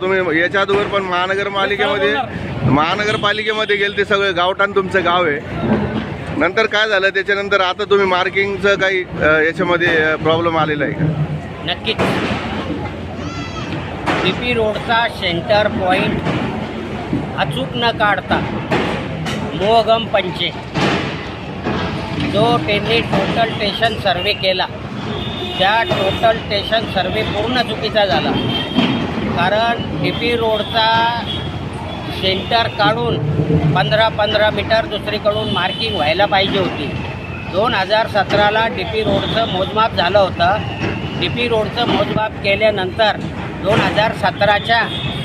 तुम्ही याच्या अगोदर पण महानगरपालिकेमध्ये महानगरपालिकेमध्ये गेले ते सगळं गावठाण तुमचं गाव आहे. नंतर काय झालं? त्याच्यानंतर आता तुम्ही मार्किंगचं काही याच्यामध्ये प्रॉब्लेम आलेला आहे का? नक्कीच. बी पी रोडचा सेंटर पॉईंट अचूक न काढता मोहगम पंचे. जो त्यांनी टोटल स्टेशन सर्वे केला त्या टोटल स्टेशन सर्वे पूर्ण चुकीचा झाला. कारण डी पी रोडचा सेंटर काढून पंधरा पंधरा मीटर दुसरीकडून मार्किंग व्हायला पाहिजे होती. दोन हजार सतराला डी पी रोडचं मोजमाप झालं होतं. डी पी रोडचं मोजमाप केल्यानंतर दोन हजार सतराच्या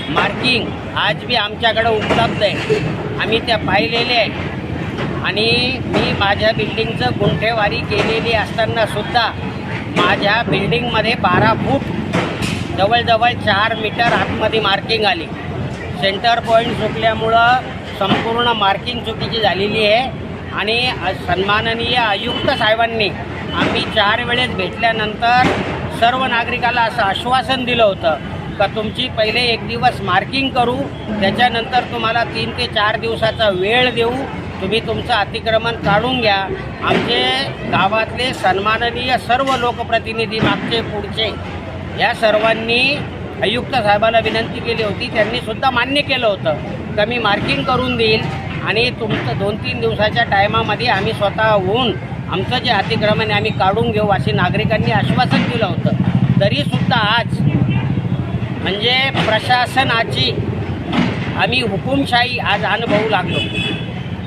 मार्किंग आज बी आमच्याकडं उपलब्ध आहे. आम्ही त्या पाहिलेले आहे आणि मी माझ्या बिल्डिंगचं गुंठेवारी केलेली असतानासुद्धा माझ्या बिल्डिंगमध्ये बारा फूट जवळजवळ चार मीटर आतमध्ये मार्किंग आली. सेंटर पॉईंट चुकल्यामुळं संपूर्ण मार्किंग चुकीची झालेली आहे. आणि सन्माननीय आयुक्त साहेबांनी आम्ही चार वेळेस भेटल्यानंतर सर्व नागरिकाला असं आश्वासन दिलं होतं का तुमची पहिले एक दिवस मार्किंग करू त्याच्यानंतर तुम्हाला तीन ते चार दिवसाचा वेळ देऊ तुम्ही तुमचं अतिक्रमण काढून घ्या. आमचे गावातले सन्माननीय सर्व लोकप्रतिनिधी मागचे पुढचे या सर्वांनी आयुक्त साहेबाला विनंती केली होती. त्यांनी सुद्धा मान्य केलं होतं. तर मी मार्किंग करून देईल आणि तुमचं दोन तीन दिवसाच्या टायमामध्ये आम्ही स्वतः होऊन आमचं जे अतिक्रमण आहे आम्ही काढून घेऊ असे नागरिकांनी आश्वासन दिलं होतं. तरीसुद्धा आज म्हणजे प्रशासनाची आम्ही हुकुमशाही आज अनुभवू लागलो.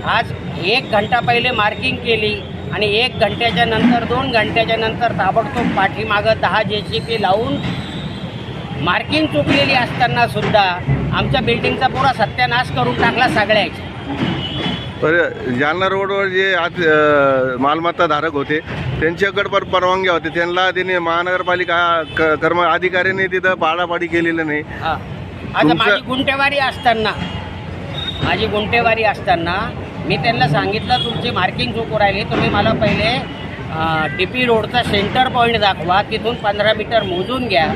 आज एक घंटा पहिले मार्किंग केली. आणि एक घंट्याच्या नंतर दोन घंट्याच्या नंतर ताबडतोब पाठीमागं दहा जे सी पी लावून मार्किंग चुकलेली असताना सुद्धा आमच्या बिल्डिंगचा पुरा सत्यानाश करून टाकला सगळ्याची. बरं जालना रोडवर जे आज मालमत्ता धारक होते त्यांच्याकडे पण परवानग्या होते त्यांना त्यांनी महानगरपालिका क- कर्म अधिकाऱ्यांनी तिथं पाडापाडी केलेलं नाही. हा. आता माझी गुंठेवारी असताना माझी गुंठेवारी असताना मी त्यांना सांगितलं तुमची मार्किंग चुकू राहिली तुम्ही मला पहिले डी पी रोडचा सेंटर पॉईंट दाखवा तिथून पंधरा मीटर मोजून घ्या.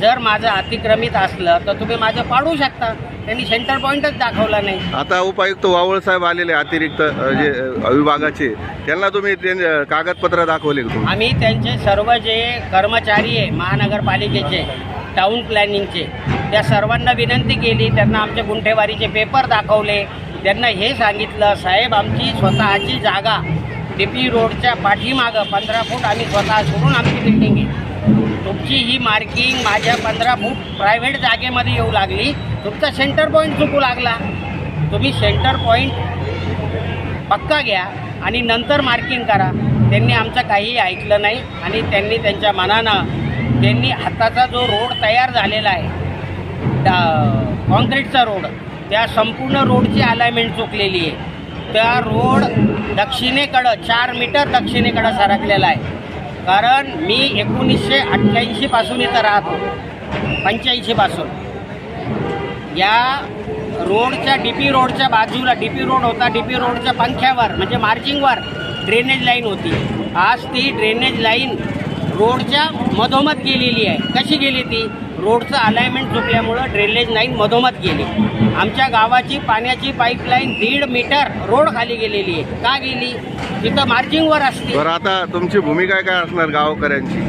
जर माझं अतिक्रमित असलं तर तुम्ही माझं पाडू शकता. त्यांनी सेंटर पॉईंटच दाखवला नाही. आता उपायुक्त वावळ साहेब आलेले अतिरिक्त जे विभागाचे त्यांना तुम्ही कागदपत्र दाखवले आम्ही त्यांचे सर्व जे कर्मचारी आहे महानगरपालिकेचे टाऊन प्लॅनिंगचे त्या सर्वांना विनंती केली त्यांना आमच्या गुंठेवारीचे पेपर दाखवले. त्यांना हे सांगितलं साहेब आमची स्वतःची जागा डी पी रोडच्या पाठीमागं पंधरा फूट आम्ही स्वतः सोडून आमची बिल्डिंग आहे. तुमची ही मार्किंग माझ्या पंधरा फूट प्रायव्हेट जागेमध्ये येऊ लागली. तुमचा सेंटर पॉईंट चुकू लागला. तुम्ही सेंटर पॉईंट पक्का घ्या आणि नंतर मार्किंग करा. त्यांनी आमचं काहीही ऐकलं नाही आणि त्यांनी त्यांच्या मनानं त्यांनी हाताचा जो रोड तयार झालेला आहे डा- कॉन्क्रीटचा रोड त्या संपूर्ण रोडची अलायमेंट चुकलेली आहे. त्या रोड दक्षिणेकडं चार मीटर दक्षिणेकडं सरकलेला आहे. कारण मी एकोणीसशे अठ्ठ्याऐंशीपासून इथं राहतो. पंच्याऐंशीपासून या रोडच्या डी पी रोडच्या बाजूला डी पी रोड होता डी पी रोडच्या पंख्यावर म्हणजे मार्जिंगवर ड्रेनेज लाईन होती. आज ती ड्रेनेज लाईन रोडच्या मधोमध गेलेली आहे. कशी गेली ती? रोडचं अलाइनमेंट चुकल्यामुळं ड्रेनेज लाईन मधोमध गेली. आमच्या गावाची पाण्याची पाईपलाईन दीड मीटर रोड खाली गेलेली आहे. का गेली? तिथं मार्जिंगवर असते. बरं आता तुमची भूमिका काय असणार गावकऱ्यांची?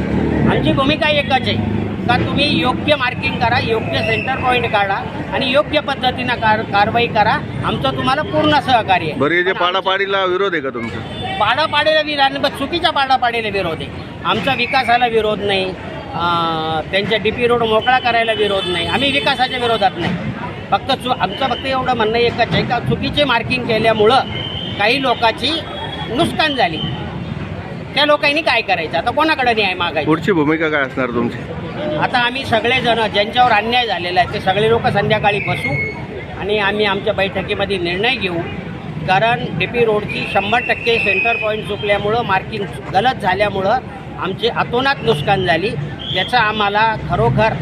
आमची भूमिका एकच आहे. का तुम्ही योग्य मार्किंग करा योग्य सेंटर पॉईंट काढा आणि योग्य पद्धतीनं कार कारवाई करा. आमचं तुम्हाला पूर्ण सहकार्य आहे. बरं हे जे पाडापाडीला विरोध आहे का तुमचा? पाडापाडीला विरोध चुकीच्या पाडापाडीला विरोध आहे. आमचा विकासाला विरोध नाही. त्यांच्या डी पी रोड मोकळा करायला विरोध नाही. आम्ही विकासाच्या विरोधात नाही. फक्त चु आमचं फक्त एवढं म्हणणं एकच आहे का चुकीचे मार्किंग केल्यामुळं काही लोकांची नुकसान झाली. त्या लोकांनी काय करायचं? आता कोणाकडे न्याय मागायचा? पुढची भूमिका काय असणार तुमची? आता आम्ही सगळेजण ज्यांच्यावर अन्याय झालेला आहे ते सगळे लोक संध्याकाळी बसू आणि आम्ही आमच्या बैठकीमध्ये निर्णय घेऊ. कारण डी पी रोडची शंभर टक्के सेंटर पॉईंट चुकल्यामुळं मार्किंग गलत झाल्यामुळं आमची अतोनात नुकसान झाली. त्याचा आम्हाला खरोखर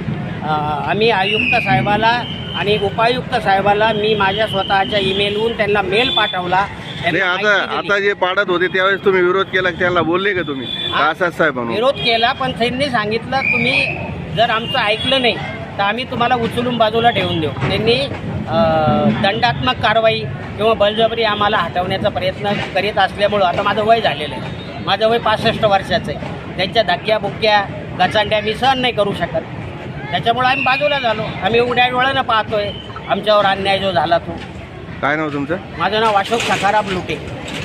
आम्ही आयुक्त साहेबाला आणि उपायुक्त साहेबाला मी माझ्या स्वतःच्या ईमेलहून त्यांना मेल पाठवला. नाही आता. आता जे पाडत होते त्यावेळेस तुम्ही विरोध केला त्यांना बोलले का तुम्ही? साहेब विरोध केला पण त्यांनी सांगितलं तुम्ही जर आमचं ऐकलं नाही तर आम्ही तुम्हाला उचलून बाजूला ठेवून देऊ. त्यांनी दंडात्मक कारवाई किंवा बळजबरी आम्हाला हटवण्याचा प्रयत्न करीत असल्यामुळं आता माझं वय झालेलं आहे. माझं वय पासष्ट वर्षाचं आहे. त्यांच्या धक्क्या बुक्क्या गचांड्या मी सहन नाही करू शकत. त्याच्यामुळे आम्ही बाजूला झालो. आम्ही उड्या डोळ्यानं पाहतोय. आमच्यावर अन्याय जो झाला तो. काय नाव तुमचं? माझं नाव अशोक सखाराम लुटे.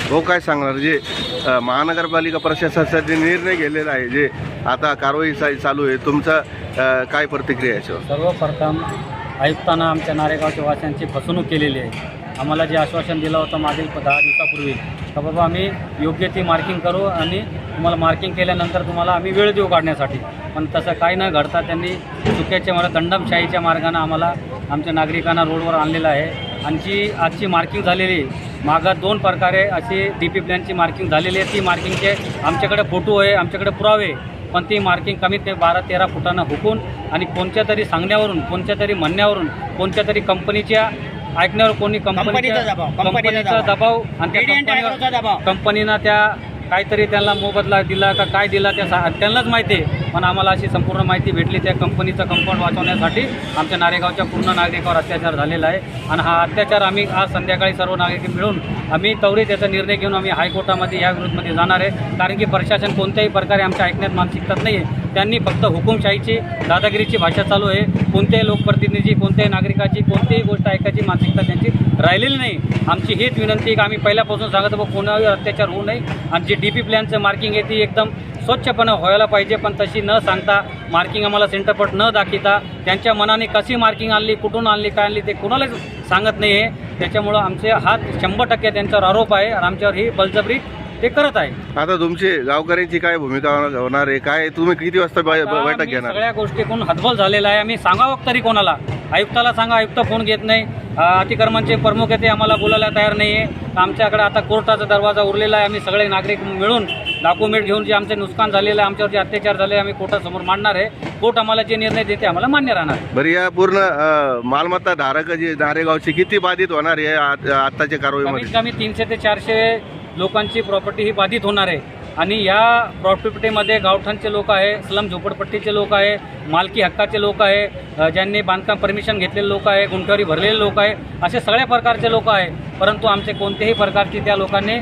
हो काय सांगणार? जे अ, महानगरपालिका प्रशासनाचा जे निर्णय घेतलेला आहे जे आता कारवाई चालू आहे तुमचा अ, काय प्रतिक्रिया आहे याच्यावर? सर्वप्रथम आयुक्तांना आमच्या नारेगावच्या वासियांची फसवणूक केलेली आहे. आम्हाला जे आश्वासन दिलं होतं मागील प- दहा दिवसापूर्वी तर बाबा आम्ही योग्य ती मार्किंग करू आणि तुम्हाला मार्किंग केल्यानंतर तुम्हाला आम्ही वेळ देऊ काढण्यासाठी पण तसं काही न घडता त्यांनी चुक्याच्या मला दंडमशाहीच्या मार्गानं आम्हाला आमच्या नागरिकांना रोडवर आणलेलं आहे आणि जी आजची मार्किंग झालेली मागं दोन प्रकारे अशी डी पी प्लॅनची मार्किंग झालेली आहे ती मार्किंगचे आमच्याकडे फोटो आहे आमच्याकडे पुरावे. पण ती मार्किंग कमीत कमी बारा तेरा फुटानं हुकून आणि कोणत्या तरी सांगण्यावरून कोणत्या तरी म्हणण्यावरून कोणत्या तरी कंपनीच्या ऐकण्यावर कोणी कंपनीचा दबाव, कंपनीचा दबाव. आणि त्या. कंपनीनं त्या काहीतरी त्यांना मोबदला दिला का काय दिला त्या सा- त्यांनाच माहिती आहे. पण आम्हाला अशी संपूर्ण माहिती भेटली त्या कंपनीचं कंपाऊंड वाचवण्यासाठी. आमच्या नारेगावच्या पूर्ण नागरिकावर अत्याचार झालेला आहे. आणि हा अत्याचार आम्ही आज संध्याकाळी सर्व नागरिक मिळून आम्ही त्वरित त्याचा निर्णय घेऊन आम्ही हायकोर्टामध्ये या विरोधमध्ये जाणार आहे. कारण की प्रशासन कोणत्याही प्रकारे आमच्या ऐकण्यात मानसिकतात नाही आहे त्यांनी फक्त हुकुमशाहीची दादागिरीची भाषा चालू आहे. कोणत्याही लोकप्रतिनिधी कोणत्याही नागरिकाची कोणतीही गोष्ट ऐकायची मानसिकता त्यांची राहिलेली नाही. आमची हीच विनंती की आम्ही पहिल्यापासून सांगत होतो कोणावर अत्याचार होऊ नये. आणि जी डी पी प्लॅनचं मार्किंग आहे ती एकदम स्वच्छपणे व्हायला पाहिजे. पण तशी न सांगता मार्किंग आम्हाला सेंटरपट न दाखिता त्यांच्या मनाने कशी मार्किंग आणली कुठून आणली काय आणली ते कुणालाच सांगत नाही आहे त्याच्यामुळं आमचे हात शंभर टक्के त्यांच्यावर आरोप आहे. आणि आमच्यावर ही बलजबरी ते करत आहे. आता तुमची गावकऱ्यांची काय भूमिका होणार आहे? काय तुम्ही किती वाजता बै- आता बैठक घेणार? सगळ्या गोष्टीकडून हतबल झालेला आहे. आम्ही सांगावं तरी कोणाला? आयुक्ताला सांगा आयुक्त फोन घेत नाही. अ, अतिक्रमणचे प्रमुख आहे ते आम्हाला बोलायला तयार नाही आहे आमच्याकडे आता कोर्टाचा दरवाजा उरलेला आहे. आम्ही सगळे नागरिक मिळून डॉक्युमेंट घेऊन जे आमचे नुकसान झालेलं आहे आमच्यावर जे अत्याचार झाले आम्ही कोर्टासमोर मांडणार आहे. कोर्ट आम्हाला जे निर्णय देते आम्हाला मान्य राहणार. आहे. बरं या पूर्ण अ, मालमत्ता धारक जे नारेगावची किती बाधित होणार आहे आत- आत्ताच्या कारवाईमध्ये? कमीत कमी तीनशे ते चारशे लोकांची प्रॉपर्टी ही बाधित होणार आहे. आणि या प्रॉपर्टीमध्ये गावठाणचे लोक आहे स्लम झोपडपट्टीचे लोक आहे मालकी हक्काचे लोक आहे ज्यांनी बांधकाम परमिशन घेतलेले लोक आहे गुंठ्यावरी भरलेले लोक आहे असे सगळ्या प्रकारचे लोक आहे. परंतु आमचे कोणत्याही प्रकारची त्या लोकांनी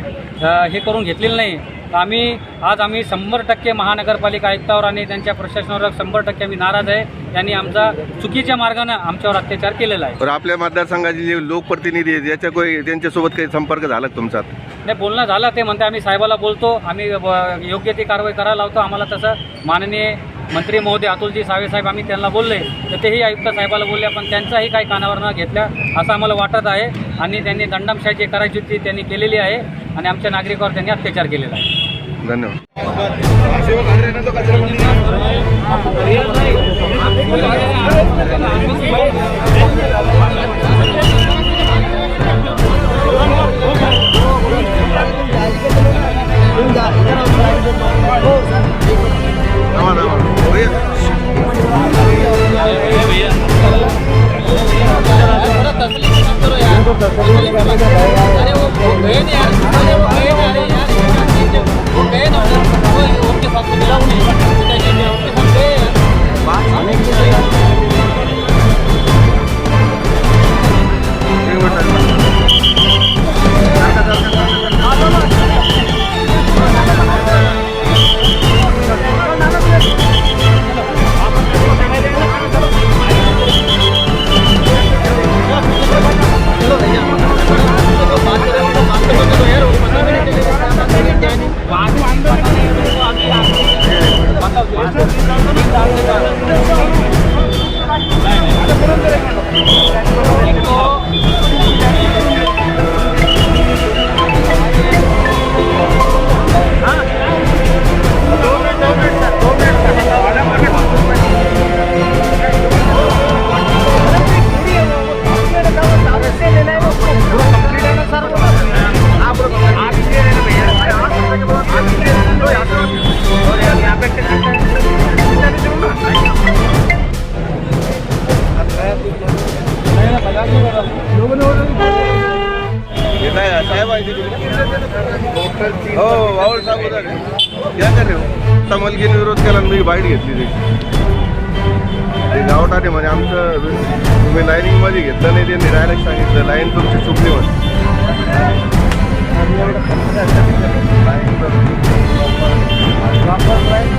हे करून घेतलेलं नाही. आम्ही आज आम्ही शंभर टक्के महानगरपालिका आयुक्तावर आणि त्यांच्या प्रशासनावर शंभर टक्के आम्ही नाराज आहे. त्यांनी आमचा चुकीच्या मार्गानं आमच्यावर अत्याचार केलेला आहे. बरं आपल्या मतदारसंघाचे जे लोकप्रतिनिधी आहेत याच्या काही त्यांच्यासोबत काही संपर्क झाला का तुमचा? नाही बोलणं झालं ते म्हणते आम्ही साहेबाला बोलतो आम्ही ब- योग्य ती कारवाई करायला लावतो. आम्हाला तसं माननीय मंत्री महोदय अतुलजी सावे साहेब आम्ही त्यांना बोलले तर तेही आयुक्त साहेबाला बोलले पण त्यांचाही काही कानावर न घेतल्या असं आम्हाला वाटत आहे. आणि त्यांनी दंडामशाही जे करायची होती त्यांनी केलेली आहे. आणि आमच्या नागरिकावर त्यांनी अत्याचार केलेला आहे. धन्यवाद. हे त्यांनी विरोध केला आणि मी बाईट घेतली त्याची गावठाणे म्हणे आमचं तुम्ही लाईनिंगमध्ये घेतलं नाही त्यांनी डायरेक्ट सांगितलं लाईन तुमची चुकली म्हणे वापर लाईन